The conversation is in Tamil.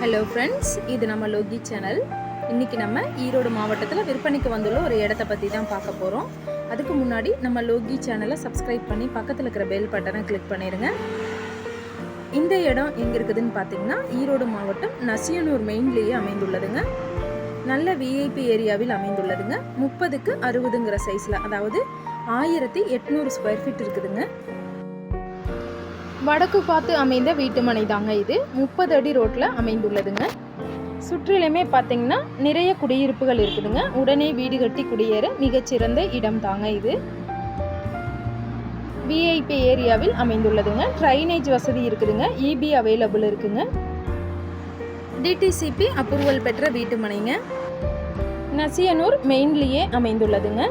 ஹலோ ஃப்ரெண்ட்ஸ் இது நம்ம லோகி சேனல் இன்றைக்கி நம்ம ஈரோடு மாவட்டத்தில் விற்பனைக்கு வந்துள்ள ஒரு இடத்த பற்றி தான் பார்க்க போகிறோம் அதுக்கு முன்னாடி நம்ம லோகி சேனலை சப்ஸ்கிரைப் பண்ணி பக்கத்தில் இருக்கிற பெல் பட்டனை கிளிக் பண்ணிடுங்க இந்த இடம் எங்கே இருக்குதுன்னு பார்த்தீங்கன்னா ஈரோடு மாவட்டம் நசியனூர் மெயின்லேயே அமைந்துள்ளதுங்க. நல்ல விஐபி ஏரியாவில் அமைந்துள்ளதுங்க. முப்பதுக்கு அறுபதுங்கிற சைஸில் அதாவது ஆயிரத்தி எட்நூறு ஸ்கொயர் ஃபீட் இருக்குதுங்க. வடக்கு பார்த்து அமைந்த வீட்டுமனை தாங்க இது. முப்பது அடி ரோட்டில் அமைந்துள்ளதுங்க. சுற்றிலுமே பார்த்தீங்கன்னா நிறைய குடியிருப்புகள் இருக்குதுங்க. உடனே வீடு கட்டி குடியேற மிகச்சிறந்த இடம் தாங்க இது விஐபி ஏரியாவில் அமைந்துள்ளதுங்க. ட்ரைனேஜ் வசதி இருக்குதுங்க. இபி அவைலபிள் இருக்குங்க. டிடிசிபி அப்ரூவல் பெற்ற வீட்டுமனைங்க. நசியனூர் மெயின்லேயே அமைந்துள்ளதுங்க.